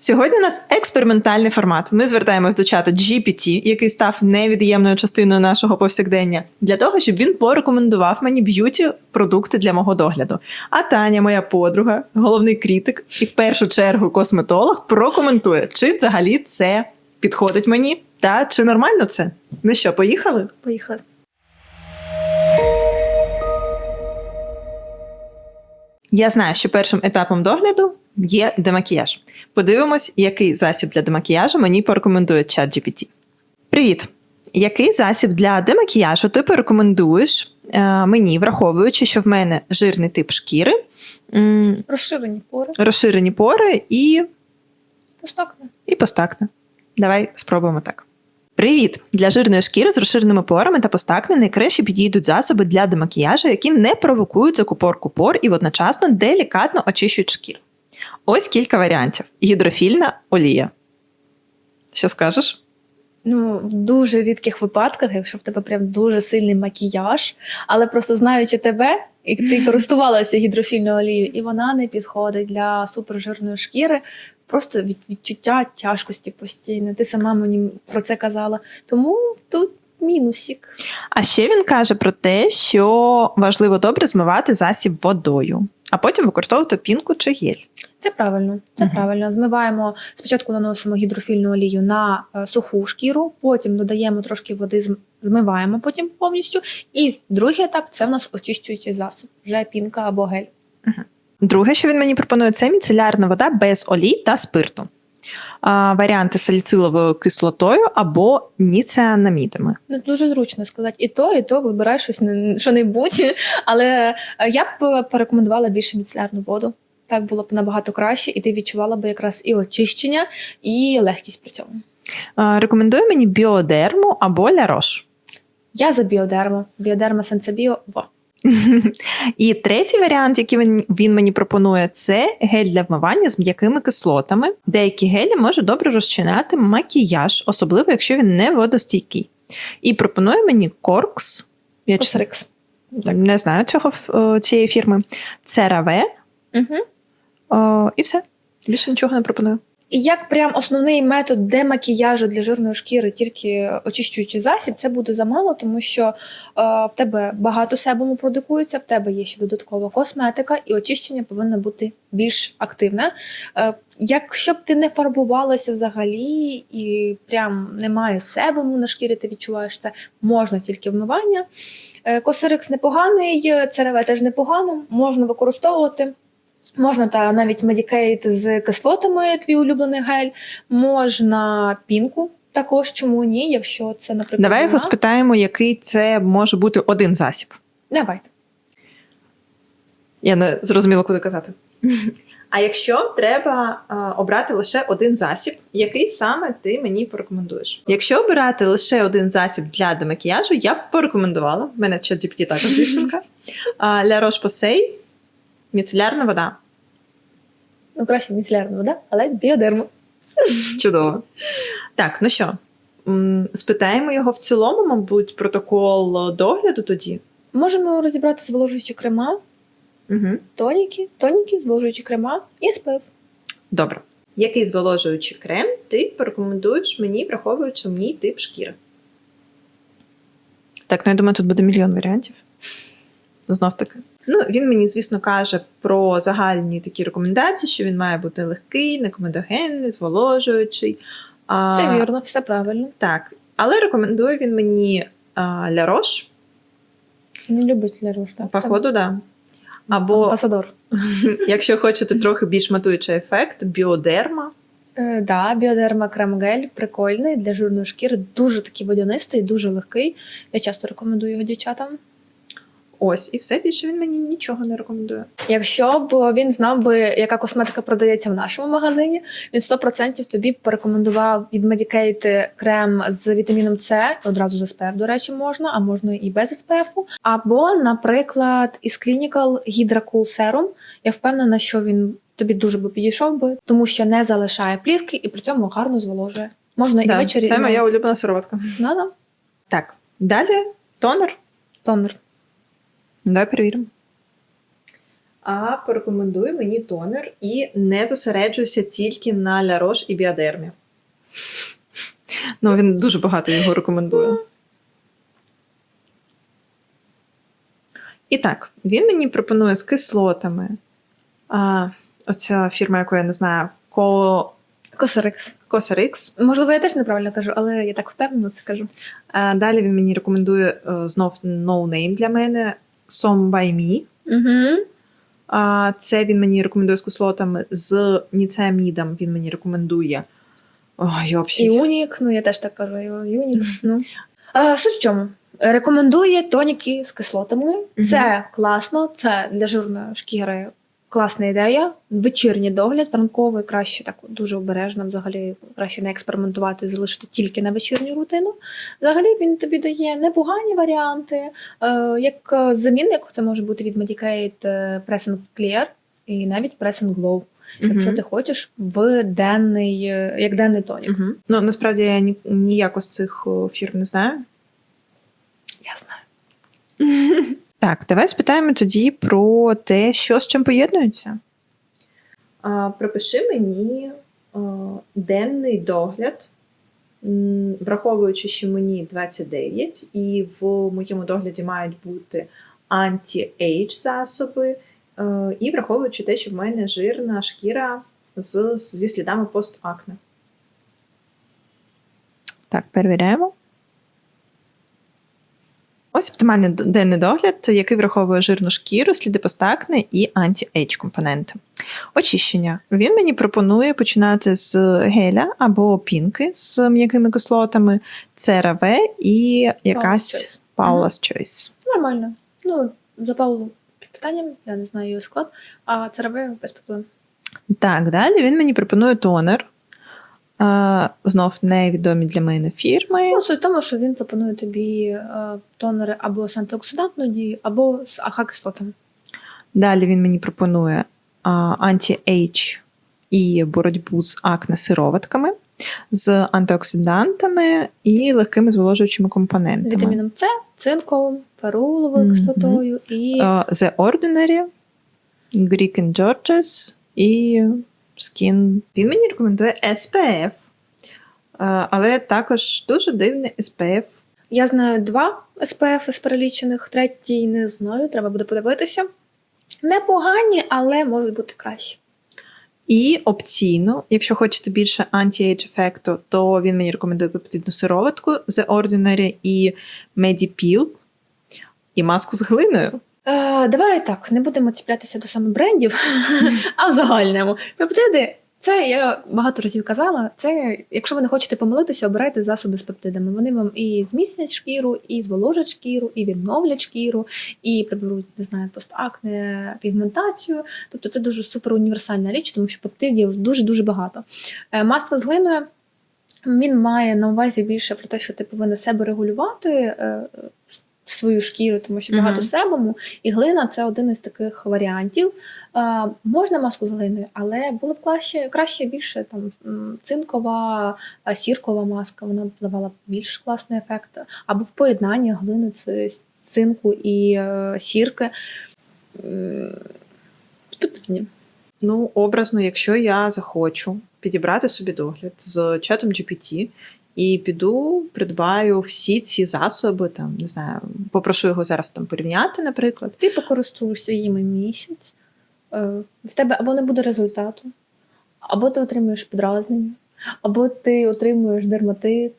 Сьогодні у нас експериментальний формат. Ми звертаємось до чата GPT, який став невід'ємною частиною нашого повсякдення, для того, щоб він порекомендував мені б'юті продукти для мого догляду. А Таня, моя подруга, головний критик і в першу чергу косметолог, прокоментує, чи взагалі це підходить мені, та чи нормально це. Ну що, поїхали? Поїхали. Я знаю, що першим етапом догляду є демакіяж. Подивимось, який засіб для демакіяжу мені порекомендує чат GPT. Привіт! Який засіб для демакіяжу ти порекомендуєш е, мені, враховуючи, що в мене жирний тип шкіри, Розширені пори. розширені пори і, Постакне. і постакне? Давай спробуємо так. Привіт! Для жирної шкіри з розширеними порами та постакне найкраще підійдуть засоби для демакіяжу, які не провокують закупорку пор і водночасно делікатно очищують шкіру. Ось кілька варіантів: гідрофільна олія. Що скажеш? Ну, в дуже рідких випадках, якщо в тебе прям дуже сильний макіяж, але просто знаючи тебе, і ти користувалася гідрофільною олією, і вона не підходить для супержирної шкіри. Просто від відчуття тяжкості постійно. Ти сама мені про це казала. Тому тут мінусік. А ще він каже про те, що важливо добре змивати засіб водою, а потім використовувати пінку чи гель. Це правильно, це Мгм. правильно. Змиваємо спочатку наносимо гідрофільну олію на е, суху шкіру, потім додаємо трошки води, змиваємо потім повністю. І другий етап це в нас очищуючий засіб, вже пінка або гель. Друге, що він мені пропонує, це міцелярна вода без олій та спирту. А, варіанти саліциловою кислотою або ніцеанамідами. Ну, дуже зручно сказати і то, і то вибирай щось не- що-небудь. Але е, я б е, порекомендувала більше міцелярну воду. Так було б набагато краще, і ти відчувала б якраз і очищення, і легкість при цьому. А, рекомендую мені біодерму або лярош. Я за біодерма. Біодерма Сенсебіо. Во. І третій варіант, який він, він мені пропонує, це гель для вмивання з м'якими кислотами. Деякі гелі можуть добре розчиняти макіяж, особливо якщо він не водостійкий. І пропонує мені Коркс. Я Косрикс. не знаю цього цієї фірми. CeraVe. Угу. О, і все. Більше нічого не пропоную. І як прям основний метод демакіяжу для жирної шкіри, тільки очищуючий засіб, це буде замало, тому що е, в тебе багато себуму продукується, в тебе є ще додаткова косметика, і очищення повинно бути більш активне. Е, якщо б ти не фарбувалася взагалі і прям немає себуму на шкірі, ти відчуваєш це, можна тільки вмивання. Е, Косирикс непоганий, ЦРВ теж непогано, можна використовувати. Можна та навіть медікейт з кислотами, твій улюблений гель, можна пінку. Також чому ні, якщо це, наприклад, Давай його спитаємо, який це може бути один засіб. Давайте. Я не зрозуміла, куди казати. А якщо треба е, обрати лише один засіб, який саме ти мені порекомендуєш? Якщо обирати лише один засіб для демакіяжу, я б порекомендувала. В мене чат GPT також дівчинка. А, Для Roche-Posay міцелярна вода. Ну, краще міцелярна вода, але біодерма. Чудово. Так, ну що, спитаємо його в цілому, мабуть, протокол догляду тоді. Можемо розібрати зволожуючі крема, Угу. тоніки, тоніки, зволожуючі крема і СПФ. Добре. Який зволожуючий крем ти порекомендуєш мені, враховуючи мій тип шкіри? Так, ну я думаю, тут буде мільйон варіантів. Знов таки. Ну, він мені, звісно, каже про загальні такі рекомендації, що він має бути легкий, некомедогенний, зволожуючий. А, Це вірно, все правильно. Так. Але рекомендує він мені а, Лярош, Не любить Лерош, так? походу, да. Або, Амбасадор. якщо хочете трохи більш матуючий ефект, біодерма. Е, да, біодерма крем гель прикольний для жирної шкіри, дуже такий водянистий, дуже легкий. Я часто рекомендую його дівчатам. Ось, і все більше він мені нічого не рекомендує. Якщо б він знав би, яка косметика продається в нашому магазині, він 100% тобі б порекомендував від Medicaid крем з вітаміном С, одразу з SPF, до речі, можна, а можна і без SPF. Або, наприклад, із Clinical Hydra Cool Serum. Я впевнена, що він тобі дуже би підійшов би, тому що не залишає плівки і при цьому гарно зволожує. Можна і Да, ввечері. це і моя улюблена сироватка. Так, далі тонер. Тонер. Давай перевіримо. а порекомендуй мені тонер і не зосереджуйся тільки на Ля Рош і біодермі. Ну, він дуже багато його рекомендує. І так, він мені пропонує з кислотами. А, оця фірма, яку я не знаю, Ко... Косарикс. Косарикс. Можливо, я теж неправильно кажу, але я так впевнено це кажу. А, далі він мені рекомендує е, знов no name для мене Some by Me. Угу. А, це він мені рекомендує з кислотами, з ніцеамідом він мені рекомендує. Ой, йопсі. Юнік, ну я теж так кажу, Юнік. Ну. А, суть в чому? Рекомендує тоніки з кислотами. Це класно, це для жирної шкіри класна ідея. Вечірній догляд, ранковий краще так дуже обережно, взагалі краще не експериментувати, залишити тільки на вечірню рутину. Взагалі він тобі дає непогані варіанти, е, як е, замін, як це може бути від Medicaid е, Press and Clear і навіть Press and Glow, якщо ти хочеш в денний, е, як денний тонік. Мгм. Ну, насправді я ні, ніяко з цих фірм не знаю. Я знаю. Так, давай спитаємо тоді про те, що з чим поєднується. А, пропиши мені а, денний догляд, враховуючи, що мені 29, і в моєму догляді мають бути анті-ейдж засоби, е, і враховуючи те, що в мене жирна шкіра з, зі слідами постакне. Так, перевіряємо. Ось оптимальний денний догляд, який враховує жирну шкіру, сліди постакне і анті-ейдж компоненти. Очищення. Він мені пропонує починати з геля або пінки з м'якими кислотами, CeraVe і якась. Paula's Choice. Нормально. Ну, за Павлу під питанням, я не знаю його склад, а це без проблем. Так, далі він мені пропонує тонер. Знов невідомі для мене фірми. Ну, суть в тому, що він пропонує тобі е, тонери або з антиоксидантною дією, або з АХ-кислотами. Далі він мені пропонує анті-ейдж і боротьбу з акне сироватками, з антиоксидантами і легкими зволожуючими компонентами. Вітаміном С, цинком, феруловою Мгм. кислотою і А, The Ordinary, Greek and Georges і Skin. Він мені рекомендує SPF, але також дуже дивний SPF. я знаю два СПФ з перелічених, третій не знаю, треба буде подивитися. Непогані, але можуть бути кращі. І опційно, якщо хочете більше анті-ейдж ефекту, то він мені рекомендує пептидну сироватку The Ordinary і Medipil, і маску з глиною. Е, давай так, не будемо цеплятися до саме брендів, а в загальному. Пептиди, це я багато разів казала. Це, якщо ви не хочете помилитися, обирайте засоби з пептидами. Вони вам і зміцнять шкіру, і зволожать шкіру, і відновлять шкіру, і приберуть, не знаю, постакне, пігментацію. Тобто це дуже супер універсальна річ, тому що пептидів дуже-дуже багато. Е, маска з глиною. Він має на увазі більше про те, що ти повинна себе регулювати е, свою шкіру, тому що багато себому, і глина це один із таких варіантів. Е, можна маску з глиною, але було б краще, краще більше там цинкова, сіркова маска, вона б давала більш класний ефект. Або в поєднанні глини це цинку і е, сірки. Питання. Ну, образно, якщо я захочу підібрати собі догляд з чатом GPT і піду, придбаю всі ці засоби, там не знаю, попрошу його зараз там порівняти, наприклад. Ти покористуєшся їми місяць, е, в тебе або не буде результату, або ти отримуєш підразнення, або ти отримуєш дерматит,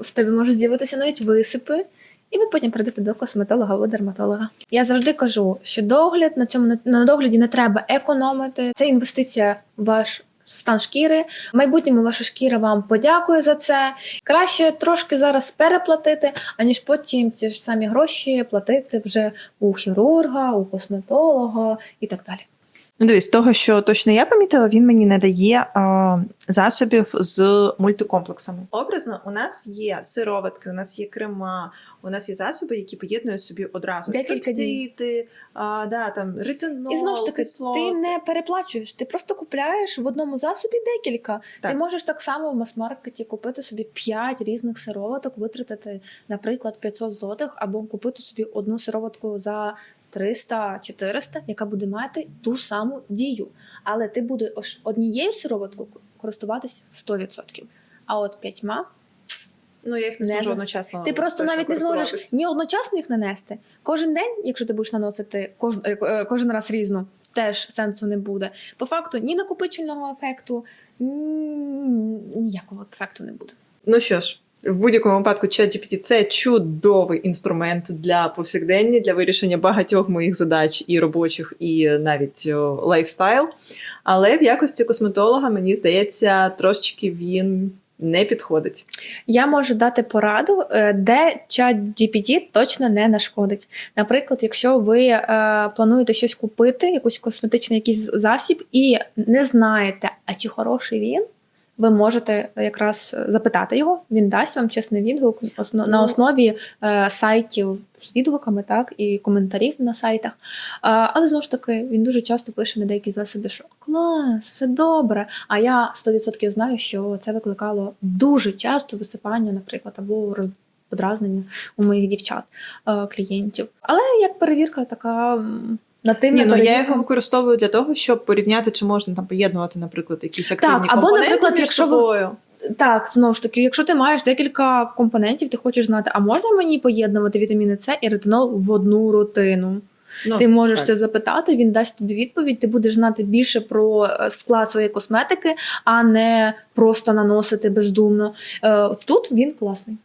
в тебе можуть з'явитися навіть висипи, і ви потім прийдете до косметолога або дерматолога. Я завжди кажу, що догляд на цьому на догляді не треба економити. Це інвестиція в ваш стан шкіри. В майбутньому ваша шкіра вам подякує за це. Краще трошки зараз переплатити, аніж потім ці ж самі гроші платити вже у хірурга, у косметолога і так далі. Ну, дивись, того, що точно я помітила, він мені не дає а, засобів з мультикомплексами. Образно, у нас є сироватки, у нас є крема, у нас є засоби, які поєднують собі одразу Декілька дій. а, да, там, ретинол, І знову ж таки, кислоти. ти не переплачуєш, ти просто купляєш в одному засобі декілька. Так. Ти можеш так само в мас-маркеті купити собі 5 різних сироваток, витратити, наприклад, 500 злотих, або купити собі одну сироватку за 300-400, яка буде мати ту саму дію. Але ти будеш однією сироваткою користуватися 100%. А от п'ятьма Ну, я їх не Не зможу одночасно. ти просто навіть не зможеш ні одночасно їх нанести. Кожен день, якщо ти будеш наносити кож, е, е, кожен раз різну, теж сенсу не буде. По факту ні накопичувального ефекту, ніякого ефекту не буде. Ну що ж, в будь-якому випадку ChatGPT – це чудовий інструмент для повсякдення, для вирішення багатьох моїх задач і робочих, і навіть лайфстайл. Але в якості косметолога, мені здається, трошечки він не підходить. Я можу дати пораду, е, де чат GPT точно не нашкодить. Наприклад, якщо ви е, плануєте щось купити, якусь косметичний якийсь засіб, і не знаєте, а чи хороший він. Ви можете якраз запитати його, він дасть вам чесний відгук на Ну. основі е, сайтів з відгуками, так і коментарів на сайтах. Але знову ж таки, він дуже часто пише на деякі засоби, що клас, все добре. А я 100% знаю, що це викликало дуже часто висипання, наприклад, або роз- подразнення у моїх дівчат, е, клієнтів. Але як перевірка, така м, нативна Ні, ну я його використовую для того, щоб порівняти, чи можна там поєднувати, наприклад, якісь активні або, компоненти наприклад, між якщо ви- собою. Так, знову ж таки, якщо ти маєш декілька компонентів, ти хочеш знати, а можна мені поєднувати вітаміни С і ретинол в одну рутину? Ну, ти можеш так. це запитати, він дасть тобі відповідь. Ти будеш знати більше про е, склад своєї косметики, а не просто наносити бездумно. Е, Тут він класний.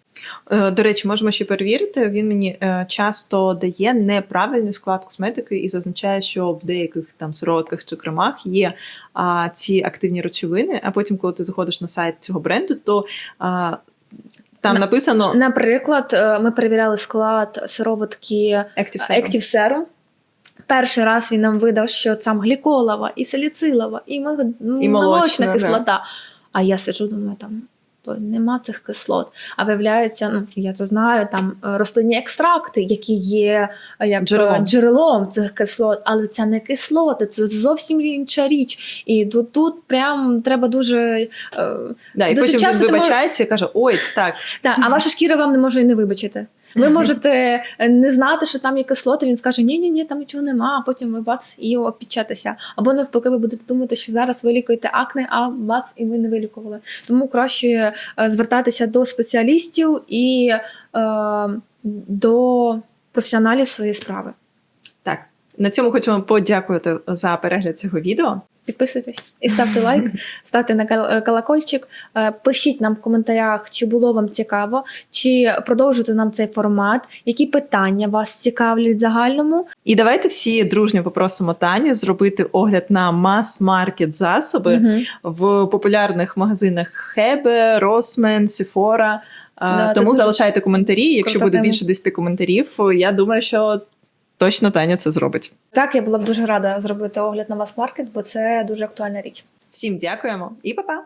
Е, До речі, можемо ще перевірити. Він мені е, часто дає неправильний склад косметики і зазначає, що в деяких там сироватках чи кремах є а, ці активні речовини. А потім, коли ти заходиш на сайт цього бренду, то а, там На- написано Наприклад, е, ми перевіряли склад сироватки Active Serum. Active Serum. Перший раз він нам видав, що там гліколова, і саліцилова, і, І молочна молочна, да. кислота. А я сиджу, думаю, там то нема цих кислот. А виявляється, ну я це знаю, там е, рослинні екстракти, які є е, як Джерелом. джерелом. цих кислот, але це не кислоти, це зовсім інша річ. І тут, тут прям треба дуже. Да, дуже і потім він ти мож- вибачається і каже: Ой, так, так, а ваша шкіра вам не може і не вибачити. Ви можете е, не знати, що там є кислоти. Він скаже: ні, ні, ні, там нічого нема. А потім ви бац і опічатися. Або навпаки, ви будете думати, що зараз ви лікуєте акне, а бац, і ви не вилікували. Тому краще е, звертатися до спеціалістів і е, до професіоналів своєї справи. так. На цьому хочемо подякувати за перегляд цього відео. Підписуйтесь і ставте лайк, ставте на е, колокольчик. Е, Пишіть нам в коментарях, чи було вам цікаво, чи продовжуєте нам цей формат, які питання вас цікавлять в загальному. І давайте всі дружньо попросимо Таню зробити огляд на мас-маркет засоби. Мгм. в популярних магазинах Хебе, Росмен, Сіфора. Да, Тому залишайте коментарі. Якщо буде більше 10 коментарів, я думаю, що точно Таня це зробить. Так, я була б дуже рада зробити огляд на мас-маркет, бо це дуже актуальна річ. Всім дякуємо і па-па!